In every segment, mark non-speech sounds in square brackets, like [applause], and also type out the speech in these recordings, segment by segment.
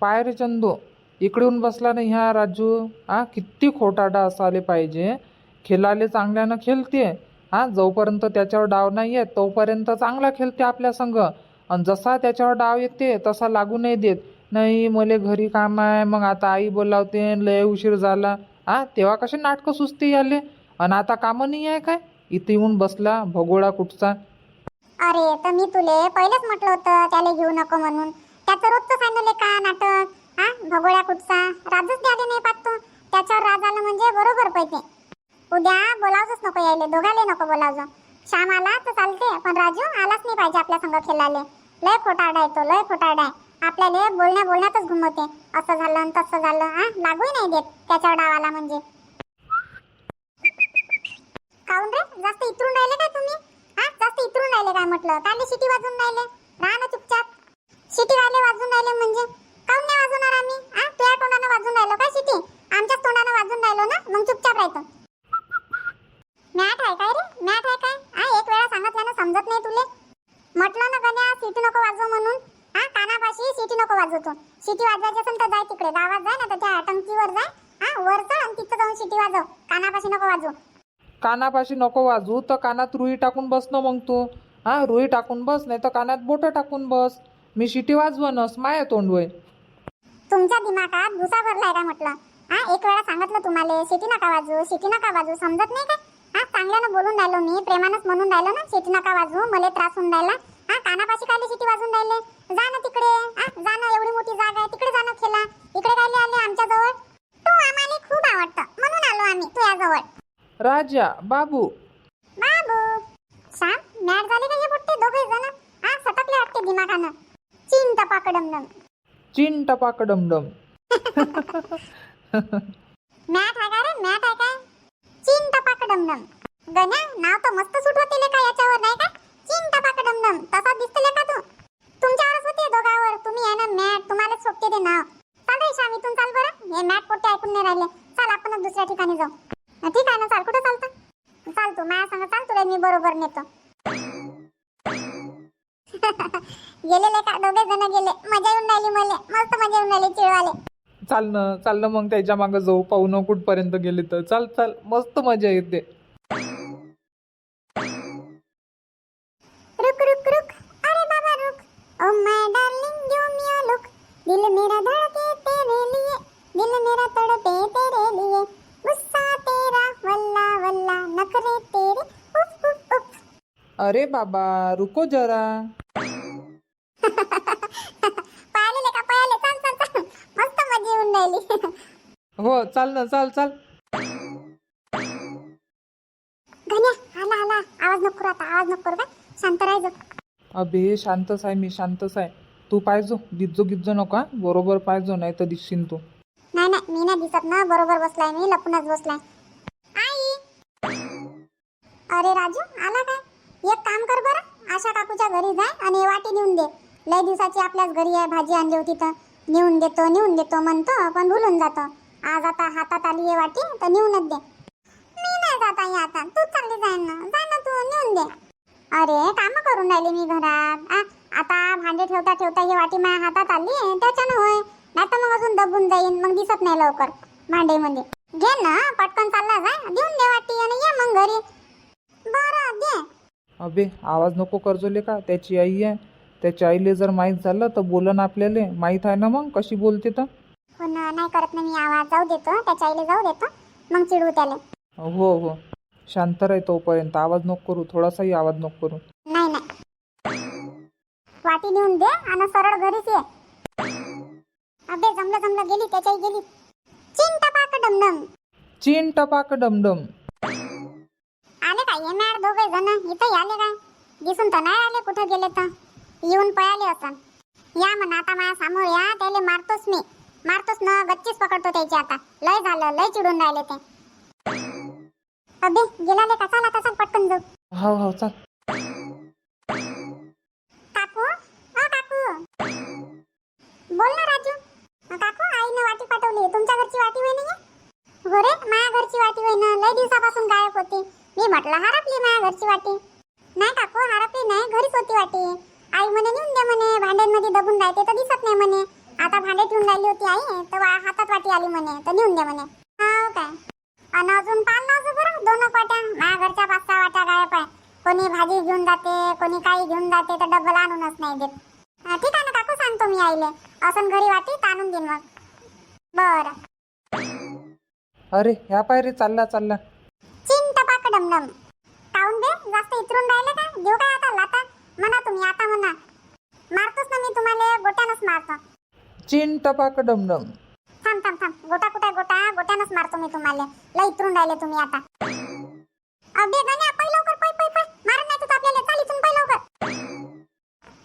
पाय रे चंदू इकडून बसला नाही ह्या राजू. हा किती खोटाडा असायला पाहिजे. खेळाले चांगल्यानं खेळते. हा जोपर्यंत त्याच्यावर डाव नाही येत तोपर्यंत चांगला खेळते आपल्या संघ. आणि जसा त्याच्यावर डाव येते तसा लागू नाही देत. नाही मले घरी काम आहे मग आता आई बोलावते लय उशीर झाला. हा तेव्हा कसे नाटकं सुचते याले? आणि आता कामं नाही आहे काय? इथे येऊन बसला भगोळा कुठचा? अरे तर मी तुले पहिलेच म्हटलं होतं त्याला घेऊ नको म्हणून. त्याचं रोजचं सांगितले का नाटक हा? भगोळ्या कुठचा? राजच द्याले नाही पाहतो त्याच्यावर राज आलं म्हणजे बरोबर पैसे उद्या बोलावच नको यायले दोघाले नको बोलावज श्याम आला तर चालते पण राजू आलाच नाही पाहिजे आपल्या संग खेळाले लय खोटारडा आहे तो लय खोटारडा आहे. आपल्याला बोलण्या बोलण्यातच घुमवते. असं झालं आणि तसं झालं हा? लागूही नाही देत त्याच्यावर डाव आला म्हणजे. काऊन रे? जास्त इतरून राहिले काय तुम्ही? हा? जास्त इतरून राहिले काय म्हटलं? काले शिटी वाजून राहिले. राहा ना चुपचाप. शिटी वाले वाजून राहिले म्हणजे? काऊन नाही वाजवणार आम्ही? हा तुझ्या तोंडानं वाजून राहिलो का शिटी आमच्याच तोंडानं वाजून राहिलो ना? मग चुपचाप राहतो. मॅट आहे काय रे? मॅट आहे काय? हा एक वेळा सांगितल्यानं समजत नाही तुले. म्हटलं ना गण्या सिटी नको वाजव म्हणून. हा कानापाशी सिटी नको वाजवतो. सिटी वाजवायची असेल तर जाय तिकडे. गावात जाय ना तर त्या टंकीवर जाय. हा वर चढ आणि तिथं जाऊन सिटी वाजव. कानापाशी नको वाजव. कानापाशी नको वाजू तर कानात रुई टाकून बस ना मग तू. हा रुई टाकून बस नाही तर कानात बोटं टाकून बस. मी शिटी वाजवनस माया तोंड होय तुमच्या दिमागात भुसा भरलाय का म्हटलं? हा एक वेळा सांगितलं तुम्हाला सिटी नका वाजू सिटी नका वाजू समजत नाही का? हा चांगल्यानं बोलून राहिलो मी प्रेमानंच म्हणून राहिलो ना सिटी नका वाजू मला त्रास होऊन राहिला. हा कानापाशी कायले सिटी वाजून राहिले? जा ना तिकडे. हा जा ना एवढी मोठी जागा आहे तिकडे जा ना खेळा इकडे कायले आले आमच्या जवळ. तू आम्हाला खूप आवडतं म्हणून आलो आम्ही तुझ्या जवळ. राजा बाबू. बाबू श्याम मॅट झाले का हे बुट्टे? दोघे जण. हा सटकले वाटते दिमागानं. चिन टपाकडम चिन टपाक डमडम मॅट आहे का रे? मॅट आहे काय चिन टपाक डमडम गण्या नाव तर मस्त सुट होते का याच्यावर नाही का? चिन टपाक डमडम तसा दिसते का तू. तुमच्यावरच होते दोघावर. तुम्ही आहे ना मॅट तुम्हालाच सोपते ते नाव. चाल रे श्याम इथून चाल बरं. हे मॅट पोट्टे ऐकून नाही राहिले. चाल आपण दुसऱ्या ठिकाणी जाऊ. ठीक आहे ना चाल. कुठे चालतं? चाल तू माझ्या संग चाल. तुला मी बरोबर नेतो. गेलेले का? दोघे जण गेले. मजा येऊन राहिली मला. मस्त मजा येऊन राहिली चिळवाले चालणं चालणं मग त्याच्या मागं जाऊ. पाहू न कुठपर्यंत गेले तर. चाल चाल. मस्त मजा येते. रुक रुक रुक. अरे बाबा रुक. ओ my darling give me a look. दिल मेरा धड़के तेरे लिए. दिल मेरा तड़पे तेरे लिए. गुस्सा तेरा वल्ला वल्ला. नखरे तेरे. उफ उफ उफ. अरे बाबा रुको जरा पाहिले का पाहिले चल चल चल मस्त मजा येऊन राहिली हो चाल ना चाल चाल. गण्या आला आला. आवाज नको करू आता आवाज नको करू का शांत राहायचं अबे शांतच आहे मी शांतच आहे तू पाहिजो गिज्जो गिज्जो नका बरोबर पाहिजो नाही तर दिसशील तू. नाही नाही मी नाही दिसत ना. बरोबर बसलाय मी लपूनच बसलाय. आई! अरे राजू आला काय? एक काम कर बरं. आशा काकूच्या घरी जाय आणि वाटी नेऊन दे. लय दिवसाची आपल्याच घरी आहे भाजी आणली होती तर. नेऊन देतो नेऊन देतो म्हणतो पण भुलून जातो. आज आता हातात आली आहे वाटी तर नेऊनच दे. मी नाही जात आहे आता. तू चालली जाय ना. जा ना तू नेऊन दे. अरे काम करून राहिली मी घरात. आ, आता भांडे ठेवता ठेवता ही वाटी माझ्या हातात आली आहे, त्याच्यानं होय. नाही तर मग अजून दबून जाईन. मग दिसत नाही लवकर भांडे म्हणजे घे ना पटकन चालला जा. देऊन दे वाटी आणि ये मग घरी. बरं दे. अबे आवाज नको करजोले का? त्याची आई आहे. त्याच्या आईले जर माहीत झालं तर बोलन आपल्याला. माहीत आहे ना मग? कशी बोलते तर? पण नाही करत ना मी आवाज. जाऊ देतो त्याच्या आईला जाऊ देतो मग चिडवू त्याला. हो हो. शांत राह तोपर्यंत. आवाज नको करू थोडासाही आवाज नको करू. नाही नाही. वाटी नेऊन दे आणि सरळ घरीच ये. अबे जमलं जमलं. गेली त्याच्या आई गेली. चिन टपाक डमडम. चिन टपाक डमडम. आले काय ये मॅड दोघे जण. इथं आले काय? दिसून तर नाही आले कुठं गेले तर. येऊन पळाले असं. या म्हणा आता माझ्यासमोर या. त्याले मारतोच मी. मारतोच ना गच्चीच पकडतो त्याची आता. लय झालं लय चिडून राहिले ते. अबे गेलाले का? चला तसा पटकन जाऊ. हो हो चाल. काकू? अ काकू. बोल ना राजू. अ, काकू आईनं वाटी पाठवली. तुमच्या घरची वाटी होय नाही हो रे माझ्या घरची वाटी होय ना लय दिवसापासून गायब होती. मी म्हटलं हरपली माझ्या घरची वाटी. नाही काकू हरपली नाही. घरीच होती वाटी. आई म्हणे नेऊन दे म्हणे. भांड्यांमध्ये दबून राहते तर दिसत नाही म्हणे. आता भांडे ठेवून राहिली होती आई तर हातात वाटी आली म्हणे तर नेऊन दे म्हणे. हा काय? आणि अजून पान लावतो बरं दोन वाट्या. माझ्या घरच्या पाच सहा वाट्या गायब आहे. कोणी भाजी घेऊन जाते कोणी काही घेऊन जाते तर डबल आणूनच नाही देत. ठीक आहे ना काकू सांगतो मी आईले. असं घरी वाटी तर आणून देईन मग. बरं. अरे ह्या पाय रे चालला चालला चिंग टपाक डमडम. काऊन बे जास्त इतरून राहिले का देऊ काय आता लाता? म्हणा तुम्ही आता म्हणा. मारतोच ना मी तुम्हाला गोट्यानंच मारतो. चिन टपाक डमडम. थांब थांब थांब. गोटा कुठे गोटा? गोट्यानच मारतो मी तुम्हाला. लय इतरून राहिले तुम्ही आता. अबे गण्या पै लवकर पै पै पै मारत नाही तू आपल्याला. चाल इथून पै लवकर.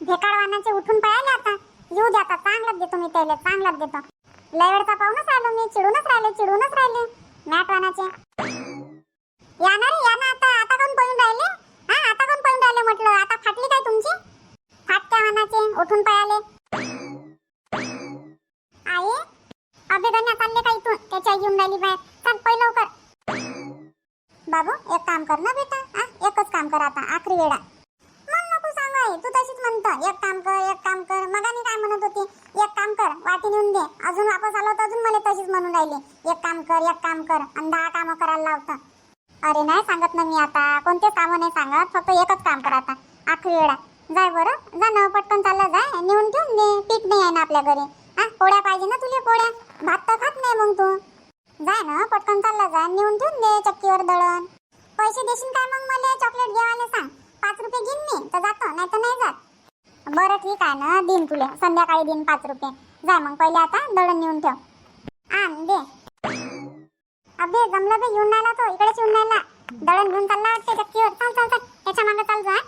भेकाडवानाचे उठून पळाले आता. येऊ द्या आता. चांगलाच देतो मी त्याला. चांगलाच देतो. लय वेळचा पाहूनच आलो मी. चिडूनच राहिले चिडूनच राहिले. मॅटवानाचे या ना रे या ना आता आता कोण पळून राहिले? हा आता कोण पळून राहिले म्हटलं? आता फाटली काय तुमची? फाटत्या वानाचे उठून पळाले. अबे चालले का इथून? त्याच्या येऊन राहिली बाहेर. चल पै लवकर. बाबू एक काम कर ना बेटा हा? एकच काम कर आता आखरी वेळा. मन नको सांग आई तू तशीच म्हणत. एक काम कर एक काम कर. मगानी काय म्हणत होती? एक काम कर वाटी नेऊन दे. अजून वापस आलो तर अजून मला तशीच म्हणून राहिली. एक काम कर एक काम कर. आणि दहा कामं करायला लावतं. अरे नाही सांगत ना मी आता. कोणतेच कामं नाही सांगत. फक्त एकच काम कर आता. आखरी वेळा. जाय बरं. जा ना पटकन चालला जाय. नेऊन ठेवून दे. पीठ नाही आहे ना आपल्या घरी. हा पोळ्या पाहिजे ना तुला पोळ्या. भात तर खात नाही मग तू. जाय ना पटकन चालला जा. नेऊन ठेवून दे चक्कीवर दळण. पैसे देशील काय मग मला? चॉकलेट घेवायला सांग. पाच रुपये घेईन मी तर जातो नाही तर नाही जात. बरं ठीक आहे ना देईन तुला. संध्याकाळी देईन पाच रुपये. जाय मग पहिले आता दळण नेऊन ठेव. आण दे. अबे जमलं बे येऊन राहिला तो. इकडेच येऊन राहिला. दळण घेऊन चालला वाटते चक्कीवर. चाल चाल चाल. त्याच्यामागे चाल जा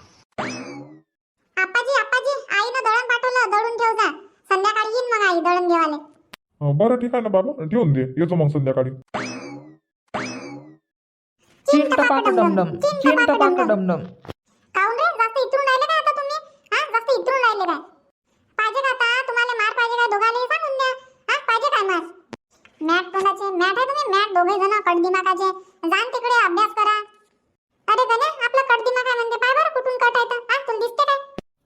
आप्पाजी आप्पाजी. आईनं दळण पाठवलं. दळून ठेव जा. संध्याकाळी येईन मग आई दळण घेवाले. अं, बरं ठीक आहे ना बाबा. ठेवून दे. येतो मग संध्याकाळी. चिन टपाक डमडम. चिन टपाक डमडम. काऊन रे? जास्त इतरून राहिले काय आता तुम्ही? हा? जास्त इतरून राहिले काय? पाहिजे का आता? तुम्हाला मार पाहिजे काय? दोघाले सांगून द्या. हा? पाहिजे काय मार? मॅट कोणाचे मॅट आहे तुम्ही? मॅट दोघे जण कडदिमाकाचे. जाण तिकडे अभ्यास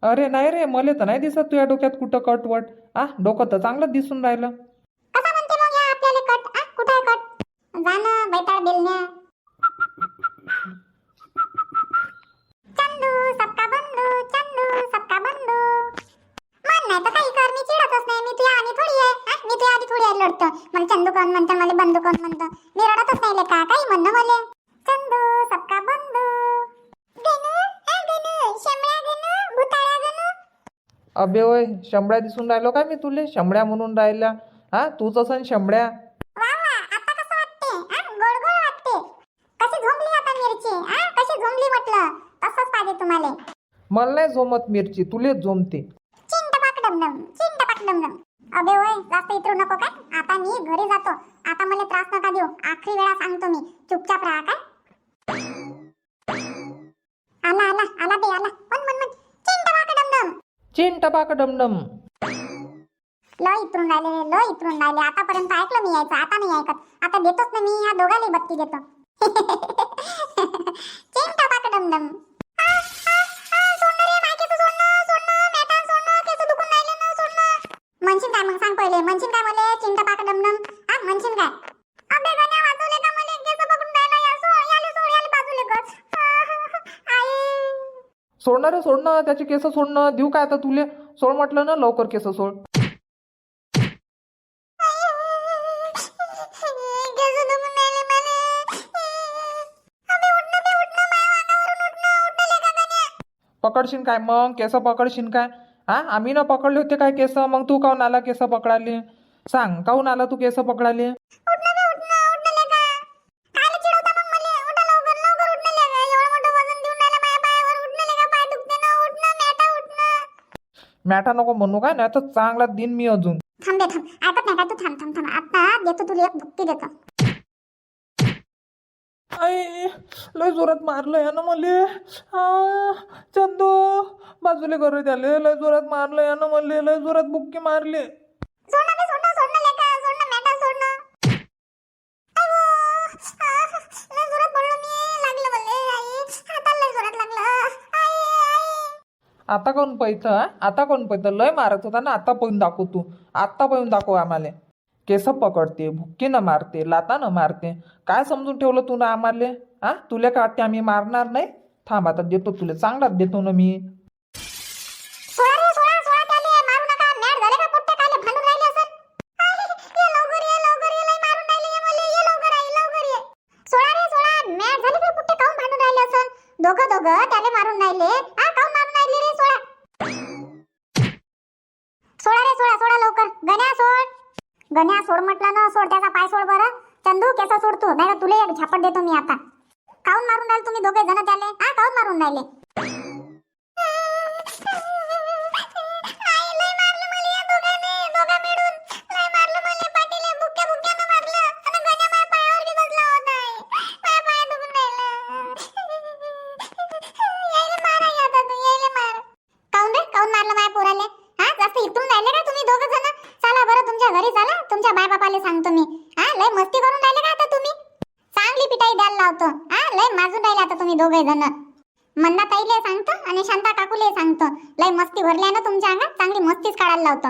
अरे नाही रे मले तर नाही दिसत तुझ्या डोक्यात कुठं कटवट. आ डोकं तर चांगलं दिसून राहिलं. अबे वय शंभड्या दिसून राहिलो काय मी तुले? शंभड्या म्हणून राहिल्या. हा तूच असं शंभड्या वा वा आता कसं वाटते? हा? गोड गोड वाटते. कशी झोंबली आता मिरची हा? कशी झोंबली म्हटलं? तसंच पाहिजे तुम्हाला. मला नाही झोमत मिरची तुलेच झोमते अबे होय जास्त इतरू नको काय? आता मी घरी जातो. आता मला त्रास नका देऊ. आखरी वेळा सांगतो मी. चुपचाप राहा काय? चिन टपाक डमडम. लय इतरून राहिले रे लय इतरून राहिले. आतापर्यंत ऐकलं मी यायचं आता नाही ऐकत. आता देतोच ना मी या दोघांनी बत्ती देतो. [laughs] चिंट पाक सोडणार रे सोडणं त्याचे केस सोडणं देऊ काय आता तुले? सोड म्हटलं ना लवकर केस सोड. पकडशीन काय मग? केस पकडशीन काय? हा? आम्ही ना पकडले होते काय केस? मग तू काहून आला केस पकडाले सांग काहून आला तू केस पकडाले मॅटा नको म्हणू काय नाही तर चांगला दिन मी अजून. थांब दे थांब. ऐकत नाही तू थांब थांब थांब. आता देतो तुला एक भुक्ती देतो. आई लय जोरात मारलं या ना मले चंदू बाजूले करू त्याले लय जोरात मारलं या ना मले. लय जोरात बुक्की मारली. बे, लेका सोडणं अगो, आ, आता कोण पैतं आता कोण पैतं लय मारत होता ना आता पळून दाखव तू. आत्ता पळून दाखव आम्हाला. केस पकडते भुक्कीनं मारते लातानं मारते. काय समजून ठेवलं तू ना आम्हाला? हा? तुला का वाटते आम्ही मारणार नाही? थांब आता देतो तुला चांगलाच देतो ना मी. गण्या सोड म्हटलं ना सोड त्याचा पाय सोड बरं. चंदू केस सोडतो नाही तुला एक झापट देतो मी आता. काऊन मारून राहिले तुम्ही दोघे जण त्याले? हा काऊन मारून राहिले? मी. हा लय मस्ती करून राहिले का आता तुम्ही? चांगली पिटाई द्यायला लावतो. हा लय माजून राहिले आता तुम्ही दोघे जण. मंदा ताईले सांगतो आणि शांता काकूले सांगतो. लय मस्ती भरली ना तुमच्या अंगात? चांगली मस्तीच काढायला लावतो.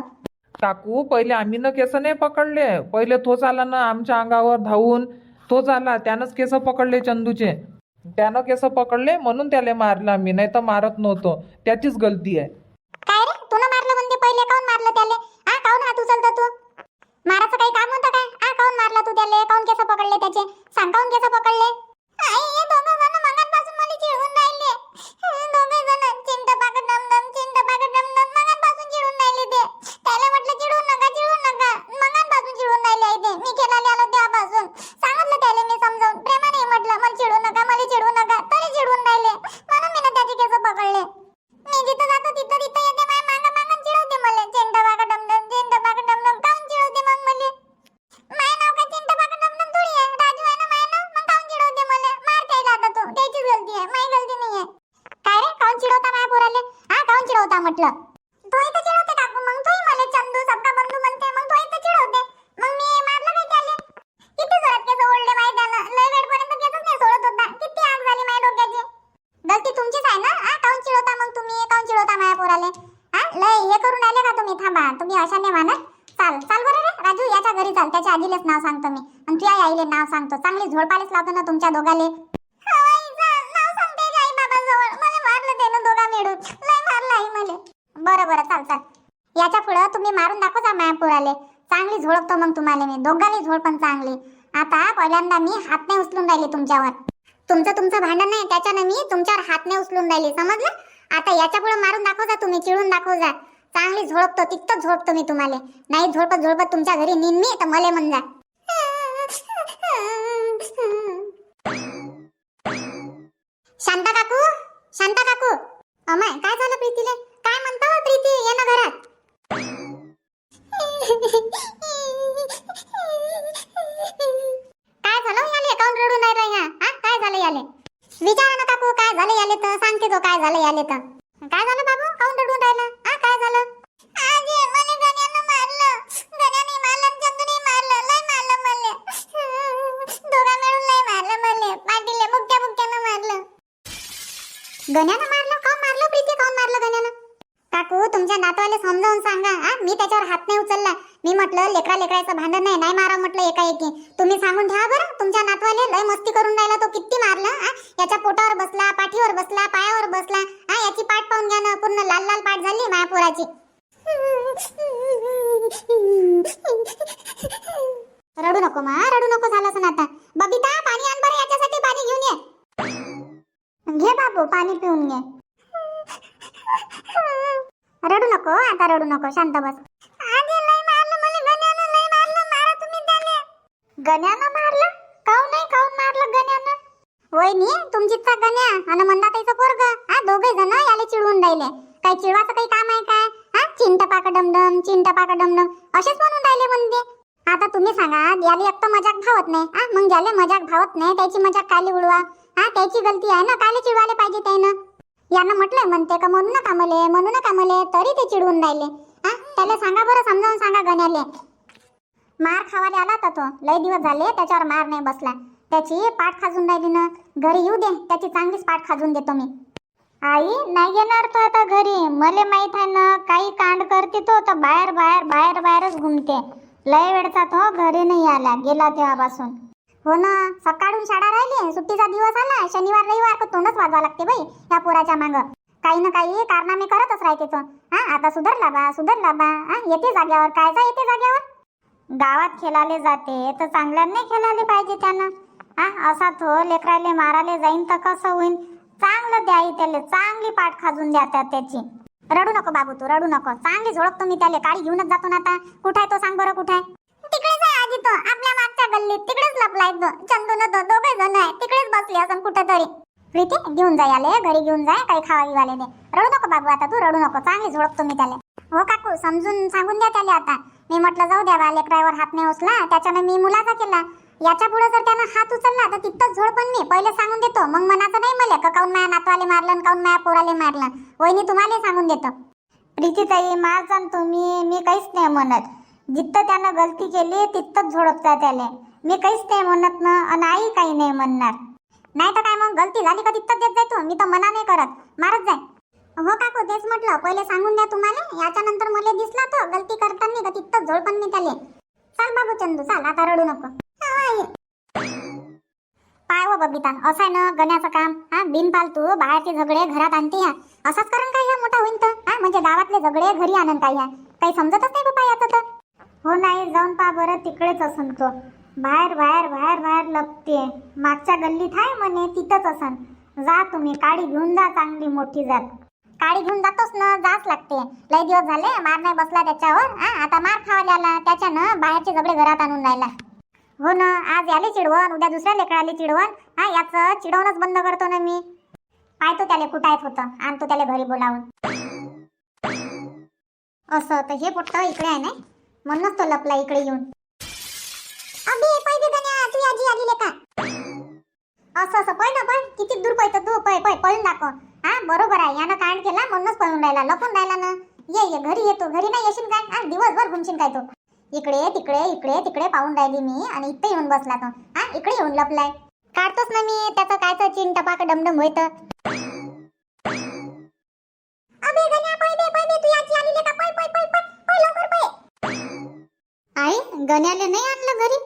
काकू पहिले आम्ही न केस नाही पकडले. पहिले तोच आला ना आमच्या अंगावर धावून. तोच आला त्यानंच केस पकडले चंदूचे. त्यानं केस पकडले म्हणून त्याला मारलं आम्ही. नाही तर मारत नव्हतो. त्याचीच गलती आहे. काय रे? तू मारलं म्हणते पहिले काऊन मारलं त्याले? हा काऊन हात उचलतो तू? माराचं काही काम होतं काय आ काऊन मारला तू त्याले? काऊन केस पकडले त्याचे? सांग काऊन केस पकडले? आई हे दोघं जण मगांपासून मला चिडवून राहिले. सांगतो. चांगली झोडपालेच लावतो ना तुमच्या दोघाले. बरं बरं चाल चाल. याच्या पुढं तुम्ही मारून दाखव जा माया पुराले. चांगली झोडपतो मग तुम्हाला मी. दोघांनी झोड पण चांगली. आता पहिल्यांदा मी हात नाही उचलून राहिली तुमच्यावर. तुमचं तुमचं भांडण नाही त्याच्यानं मी तुमच्यावर हात नाही उचलून राहिली. समजलं? आता याच्यापुढे मारून दाखव जा तुम्ही चिळून दाखव जा. चांगली झोडपतो तिथं झोडपतो मी तुम्हाला. नाही झोडपत झोडपत तुमच्या घरी नीन मी तर मले म्हण जा. शांता काकू? शांता काकू? अमाय काय झालं प्रीतीले? काय म्हणता हो प्रीती? ये ना घरात. काय झालं हो याले? काऊन रडू नाही ह्या हा? काय झालं याले? विचारा ना काकू काय झालं याले तर? सांगते तो काय झालं याले तर. काय झालं बाबू? काऊन रडून राहिला? हा काय झालं आजी मला गण्यानं मारलं गण्याने मारलं आणि चंदूने मारलं लय मारलं मला दोघा मिळून लय मारलं मला पाटीले बुक्या बुक्यानं मारलं गण्यानं मारलं? का मारलं प्रीती? काऊन मारलं गण्यानं? काकू तुमच्या नातवाले समजावून सांगा हा? मी त्याच्यावर हात नाही उचलला. मी म्हटलं लेकरा लेकराचं भांडण नाही नाही मारा म्हटलं एका एकी तुम्ही सांगून ठेवा बरं. तुमच्या नातवाले लय मस्ती करून राहिला तो किती मारला हा? याच्या पोटावर बसला पाठीवर बसला पायावर बसला हा? याची पाठ पाहून घ्या ना पूर्ण लाल लाल पाठ झाली मायापुराची रडू नको मा रडू नको झालं असं आता बबिता पाणी आण बरं याच्यासाठी पाणी घेऊन ये. बाबू पाणी पिऊन घे. रडू नको आता रडू नको शांत बस. गण्यानं मारलं काऊन नाही काऊन मारलं गण्यानं? वहिनी तुमचीचा गण्या आणि मंदाताईचं पोरग. हा दोघे जण याले चिडवून राहिले. काय चिडवाचं काही काम आहे काय? हा चिंट पाक डमडम चिंट पाक डमडम. असेच म्हणून राहिले म्हणते. आता तुम्ही सांगा याले एक तर मजाक भावत नाही. हा मग ज्याले मजाक भावत नाही त्याची मजाक काली उडवा? हा त्याची गलती आहे ना. काले चिडवायला पाहिजे त्यानं? यानं म्हटलंय म्हणते का म्हणून नका म्हणून कामले तरी ते चिडवून राहिले. हा त्याला सांगा बरं समजावून सांगा गण्याले. मार खावाले आला होता तो. लय दिवस झाले त्याच्यावर मार नाही बसला. त्याची पाठ खाजून राहिली ना. घरी येऊ दे त्याची चांगलीच पाठ खाजून देतो मी. आई नाही येणार तो आता घरी. मले माहीत आहे ना काही कांड करते तो तर बाहेर बाहेर बाहेर बाहेरच घुमते. लय वेळचा तो घरी नाही आला गेला तेव्हापासून. हो ना सकाळून शाळा राहिली सुट्टीचा दिवस आला शनिवार रविवार तर तोंडच वाजवा लागते बाई या पोराच्या मागं. काही ना काही कारनामे करतच राहते हा आता सुधरला बा सुधरला बा हा येते जाग्यावर काय जा येते जाग्यावर? गावात खेळाले जाते तर चांगल्याने खेळाले पाहिजे त्यानं. हा असा तो लेकराले माराले जाईन तर कसं होईन? चांगलं द्याई त्याले चांगली पाठ खाजून द्या त्या त्याची. रडू नको बाबू तू रडू नको. चांगली झोडकतो मी त्याले काळी घेऊनच जातो ना आता. कुठे आहे तो सांग बरं कुठे आहे तिकडेच तो आपल्या मागच्या गल्लीत तिकडेच लपलाय तो चंदू न तो दोघे जण आहे तिकडेच बसले असं कुठेतरी. प्रीती घेऊन जाय आले घरी घेऊन जाय काही खावा वाले दे. रडू नको बाबू आता तू रडू नको चांगली झोडकतो मी त्याला. हो काकू समजून सांगून द्या त्याला आता. मी म्हटलं जाऊ द्या बा लेकरावर हात नाही उचला. त्याच्यानं मी मुलाचा केला. याच्यापुढे जर त्यानं हात उचलला तर तिथंच झोड पण मी. पहिले सांगून देतो. मग मनाचं नाही मला का काऊन माया नातवाले मारलं काऊन माया पोराले मारलं? वहिनी तुम्हाला सांगून देतो. प्रीतीताई मारचान तुम्ही मी काहीच नाही म्हणत. जिथं त्यानं गलती केली तिथंच झोडपता त्याले. मी काहीच नाही म्हणत ना आणि आई काही नाही म्हणणार. नाही तर काय मग गलती झाली का तिथंच देत जाय तू? मी तर मना नाही करत. मारत जाय. हो काकू तेच म्हटलं. पहिले सांगून द्या तुम्हाला. याच्या नंतर मला दिसला तो गलती करताना का तिथंच झोडपण मी त्याले. चाल बाबू चंदू चाल आता रडू नको. पाय हो बबिता असं आहे ना गण्याचं काम. हा बिनपालतू बाहेरचे झगडे घरात आणते या असाच करून काय ह्या मोठा होईन तर हा म्हणजे गावातले झगडे घरी आणन काय ह्या? काही समजतच नाही बाबा याचं तर. हो नाही जाऊन पा बरं तिकडेच असन तो. बाहेर बाहेर बाहेर बाहेर लपते मागच्या गल्लीत आहे म्हणे तिथंच असन. जा तुम्ही काडी घेऊन जा चांगली मोठी जात. काडी घेऊन जातोच ना जाच लागते. लय दिवस झाले मार नाही बसला त्याच्यावर हा? आता मार खावा आला त्याच्यानं बाहेरचे झगडे घरात आणून राहिला. हो ना आज याले चिडवण उद्या दुसऱ्या लेकराले चिडवण. हा याचं चिडवणच बंद करतो ना मी. पाहतो त्याले येत होतं आणतो त्याला घरी बोलावून. असं तर हे पोट्ट इकडे आहे नाही? म्हणूनच तो लपला इकडे येऊन. अबे पै गण्या तू आजी आली का? असं असं पळ ना पळ. किती दूर पळतो तू? पळ पळ पळून दाखव. हा बरोबर आहे. यानं कांड केला म्हणूनच पळून राहिला. लपून राहिला ना. ये ये घरी येतो घरी नाही येशील काय? हा दिवसभर घुमशील काय तो? इकडे तिकडे इकडे तिकडे पाहून राहिली मी आणि इथे येऊन बसला तो. हा इकडे येऊन लपलाय. काढतोच ना मी. त्याचं कायचं चिन टपाक डमडम होत. अबे गण्या पळ दे पळ दे. तू याची आली का? पळ पळ पळ. आई गण्याले नाही आणलं घरी?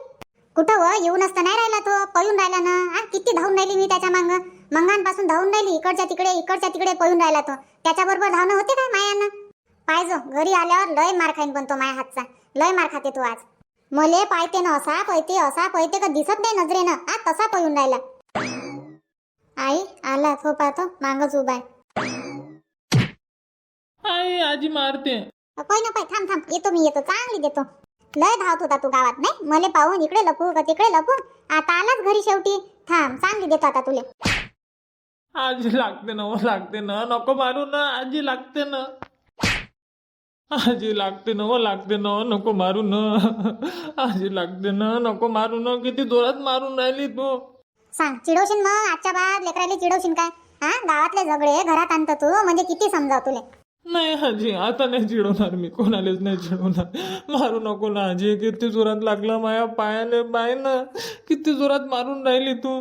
कुठं व? येऊन असता नाही राहिला तो पळून राहिला ना किती धावून राहिली मी त्याच्या मांग? मंगांपासून धावून राहिली इकडच्या तिकडे इकडच्या तिकडे पळून राहिला तो. त्याच्याबरोबर धावणं होते काय मायानं? पाहिजो घरी आल्यावर लय मार खाईन पण तो माया हातचा. लय मार खाते तू आज. मले पायते ना असा पळते असा पळते का दिसत नाही नजरेनं. आ तसा पळून राहिला. आई आला तो पाहतो मागच उभा आहे. आई आजी मारते. पै ना पै थांब थांब. येतो मी येतो. चांगली देतो. लय धावत होता तू गावात नाही? मले पाहून इकडे लपू का तिकडे लपू? आता आलाच घरी शेवटी. थांब चांगली देतो आता तुले. आजी लागते ना हो लागते ना. नको मारू ना आजी लागते ना. आजी लागते ना हो लागते ना नको मारू ना. आजी लागते ना नको मारू ना. किती जोरात मारून राहिली तू. सांग चिडवशील मग? आजच्या बाद लेकराले चिडवशील काय? हा? गावातले झगडे घरात आणतो तू. म्हणजे किती समजाव तुले. नाही आजी आता नाही चिडवणार मी कोणालाच नाही चिडवणार. मारू नको ना आजी किती जोरात लागला माया पायाले पाय ना. किती जोरात मारून राहिली तू.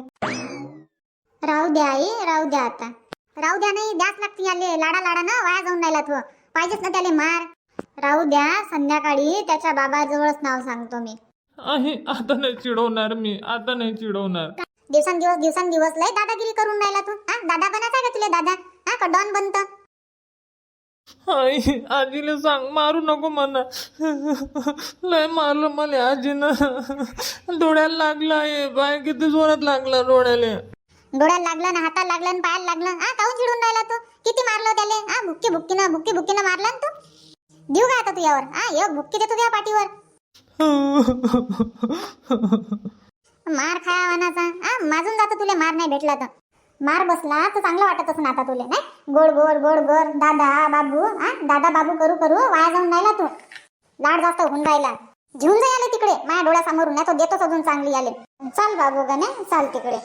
राहू द्या आई राहू द्या आता. राहू द्या नाही द्याच लागते याले लाडा लाडा ना वाया जाऊन राहिला तो पाहिजेच ना त्याले मार. राहू द्या संध्याकाळी त्याच्या बाबाजवळच नाव सांगतो मी. आहे आता नाही चिडवणार मी आता नाही चिडवणार. दिवसांदिवस दिवसांदिवस लय दादागिरी करून राहिला तू. हा दादा बनायचा का तुले दादा? हा का डॉन बनत? आई आजीला सांग मारू नको म्हणा. लय मारलं मला आजीनं. डोळ्याला लागला आहे. बाय किती जोरात लागला डोळ्याला. डोळ्याला लागलं ना हाताला लागलं आणि पायाला लागलं हा काऊन चिडून राहिला तू? किती मारलं त्याले? हा भुक्की भुक्कीनं भुक्की भुक्कीनं मारला ना तू? देऊ का आता तुझ्यावर हा एक भुक्की देतो तुझ्या पाठीवर. मार खाया वानाचा. हा माजून जातो तुला मार नाही भेटला तर. मार बसला तर चांगलं वाटत असं आता तुले नाही? गोड गोड गोड गोड दादा बाबू हा? दादा बाबू करू करू वाया जाऊन राहिला तू. लाड जास्त होऊन राहिला. घेऊन जाय आले तिकडे. माझ्या डोळ्यासमोरून नाही तो देतोच अजून चांगली आले चाल बाबू गणे चाल तिकडे.